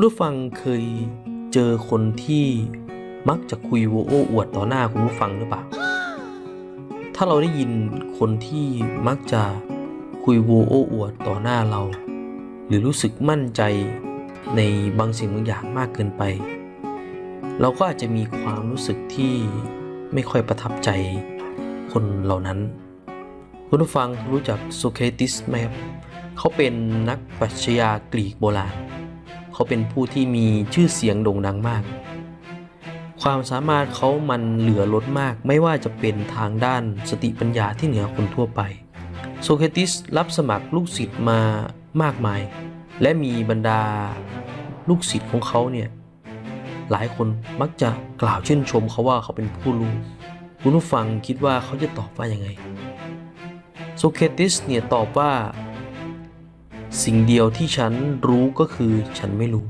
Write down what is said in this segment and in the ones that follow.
คุณผู้ฟังเคยเจอคนที่มักจะคุยโวโอ้อวดต่อหน้าคุณผู้ฟังหรือเปล่า ถ้าเราได้ยินคนที่มักจะคุยโวโอ้อวดต่อหน้าเรา หรือรู้สึกมั่นใจในบางสิ่งบางอย่างมากเกินไป เราก็อาจจะมีความรู้สึกที่ไม่ค่อยประทับใจคนเหล่านั้น คุณผู้ฟังรู้จักโซเครติสไหมครับเขาเป็นนักปรัชญากรีกโบราณ เขาเป็นผู้ที่มีชื่อเสียงโด่งดังมาก ความสามารถเขามันเหลือล้นมาก ไม่ว่าจะเป็นทางด้านสติปัญญาที่เหนือคนทั่วไป โซเครติสรับสมัครลูกศิษย์มามากมาย และมีบรรดาลูกศิษย์ของเขาเนี่ยหลายคนมักจะกล่าวชื่นชมเขาว่าเขาเป็นผู้รู้คุณผู้ฟังคิดว่าเขาจะตอบว่ายังไงโซเครติสเนี่ยตอบว่า สิ่งเดียวที่ฉันรู้ก็คือฉันไม่รู้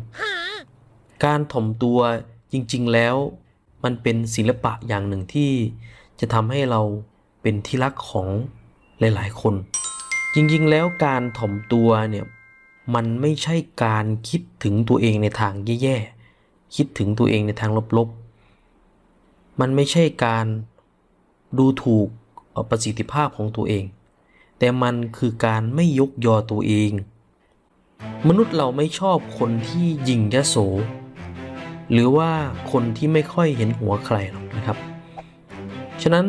การถ่อมตัวจริงๆแล้ว มันเป็นศิลปะอย่างหนึ่งที่จะทำให้เราเป็นที่รักของหลายๆ คน จริงๆ แล้วการถ่อมตัวเนี่ยมันไม่ใช่การคิดถึงตัวเองในทางแย่ๆ คิดถึงตัวเองในทางลบๆ มันไม่ใช่การดูถูกประสิทธิภาพของตัวเอง แต่มันคือการไม่ยกยอตัวเอง มนุษย์เราไม่ชอบคนที่ยิงยโส หรือว่าคนที่ไม่ค่อยเห็นหัวใครหรอกนะครับ ฉะนั้น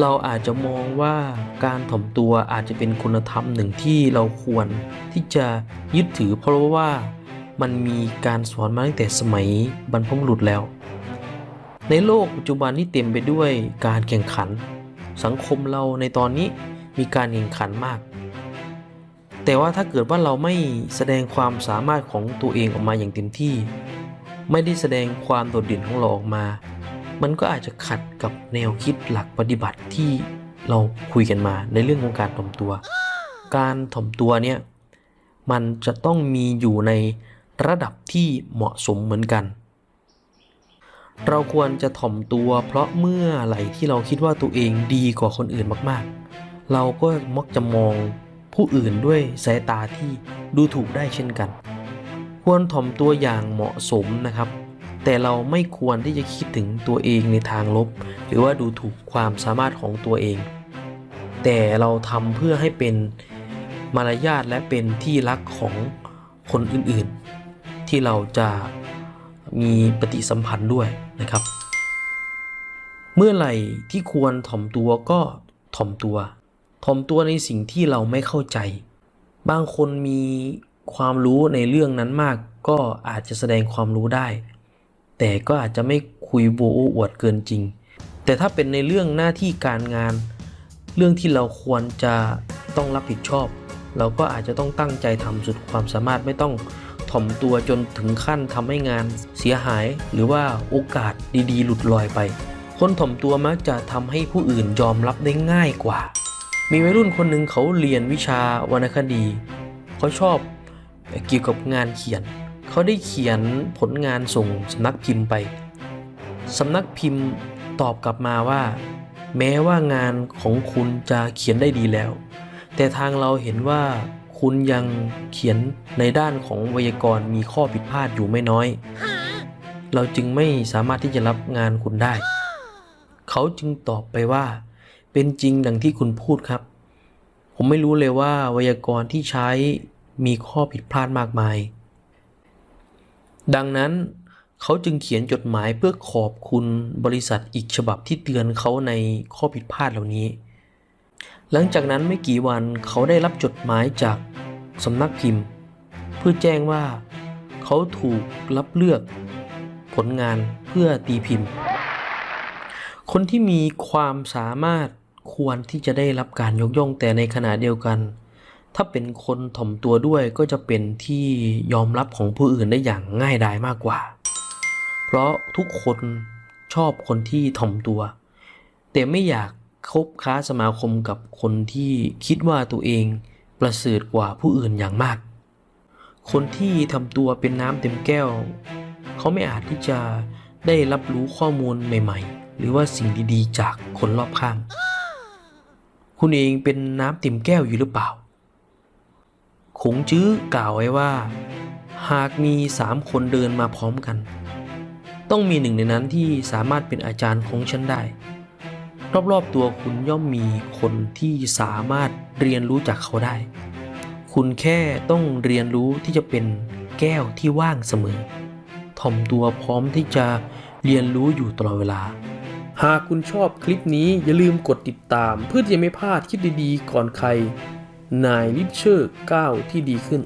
เราอาจจะมองว่าการถ่อมตัวอาจจะเป็นคุณธรรมหนึ่งที่เราควรที่จะยึดถือเพราะว่ามันมีการสอนมาตั้งแต่สมัยบรรพบุรุษแล้ว ในโลกปัจจุบันที่เต็มไปด้วยการแข่งขัน สังคมเราในตอนนี้ มีการแข่งขันมาก แต่ว่าถ้าเกิดว่าเราไม่แสดงความสามารถของตัวเองออกมาอย่างเต็มที่ ไม่ได้แสดงความโดดเด่นของเราออกมา มันก็อาจจะขัดกับแนวคิดหลักปฏิบัติที่เราคุยกันมาในเรื่องของการถ่อมตัว การถ่อมตัวเนี่ยมันจะต้องมีอยู่ในระดับที่เหมาะสมเหมือนกัน เราควรจะถ่อมตัวเพราะเมื่อไหร่ที่เราคิดว่าตัวเองดีกว่าคนอื่นมากๆ เราก็มักจะมองผู้อื่นด้วยสายตาที่ดูถูกได้เช่นกัน ควรถ่อมตัวอย่างเหมาะสมนะครับ แต่เราไม่ควรที่จะคิดถึงตัวเองในทางลบ หรือว่าดูถูกความสามารถของตัวเอง แต่เราทำเพื่อให้เป็นมารยาทและเป็นที่รักของคนอื่นๆ ที่เราจะมีปฏิสัมพันธ์ด้วยนะครับ เมื่อไหร่ที่ควรถ่อมตัวก็ถ่อมตัว ถ่อมตัวในสิ่งที่เราไม่เข้าใจ บางคนมีความรู้ในเรื่องนั้นมาก ก็อาจจะแสดงความรู้ได้ แต่ก็อาจจะไม่คุยโวโออวดเกินจริง แต่ถ้าเป็นในเรื่องหน้าที่การงาน เรื่องที่เราควรจะต้องรับผิดชอบ เราก็อาจจะต้องตั้งใจทำสุดความสามารถไม่ต้องถ่อมตัวจนถึงขั้นทำให้งานเสียหาย หรือว่าโอกาสดีๆ หลุดลอยไป คนถ่อมตัวมักจะทำให้ผู้อื่นยอมรับได้ง่ายกว่า มีวัยรุ่นคนหนึ่งเขาเรียนวิชาวรรณคดี เขาชอบเกี่ยวกับงานเขียน เขาได้เขียนผลงานส่งสำนักพิมพ์ไป สำนักพิมพ์ตอบกลับมาว่า แม้ว่างานของคุณจะเขียนได้ดีแล้ว แต่ทางเราเห็นว่าคุณยังเขียนในด้านของไวยากรณ์มีข้อผิดพลาดอยู่ไม่น้อย เราจึงไม่สามารถที่จะรับงานคุณได้ เขาจึงตอบไปว่า เป็นจริงดังที่คุณพูดครับ ผมไม่รู้เลยว่าไวยากรณ์ที่ใช้มีข้อผิดพลาดมากมาย ดังนั้นเขาจึงเขียนจดหมายเพื่อขอบคุณบริษัทอีกฉบับที่เตือนเขาในข้อผิดพลาดเหล่านี้ หลังจากนั้นไม่กี่วันเขาได้รับจดหมายจากสำนักพิมพ์ เพื่อแจ้งว่าเขาถูกรับเลือกผลงานเพื่อตีพิมพ์ คนที่มีความสามารถ ควรที่จะได้รับการยกย่องแต่ในขณะเดียวกัน ถ้าเป็นคนถ่อมตัวด้วยก็จะเป็นที่ยอมรับของผู้อื่นได้อย่างง่ายดายมากกว่า เพราะทุกคนชอบคนที่ถ่อมตัว แต่ไม่อยากคบค้าสมาคมกับคนที่คิดว่าตัวเองประเสริฐกว่าผู้อื่นอย่างมาก คนที่ทำตัวเป็นน้ำเต็มแก้ว เขาไม่อาจที่จะได้รับรู้ข้อมูลใหม่ ๆ หรือว่าสิ่งดีๆ จากคนรอบข้าง คุณเองเป็นน้ำเต็มแก้วอยู่หรือเปล่า ขงจื้อกล่าวไว้ว่า หากมีสามคนเดินมาพร้อมกัน ต้องมีหนึ่งในนั้นที่สามารถเป็นอาจารย์ของฉันได้ รอบๆตัวคุณย่อมมีคนที่สามารถเรียนรู้จากเขาได้ คุณแค่ต้องเรียนรู้ที่จะเป็นแก้วที่ว่างเสมอ ถ่อมตัวพร้อมที่จะเรียนรู้อยู่ตลอดเวลา หากคุณชอบคลิปนี้อย่าลืมกดติดตาม เพื่อที่จะไม่พลาดคลิปดีๆ ก่อนใคร นายลิเชอร์ก้าวที่ดีขึ้น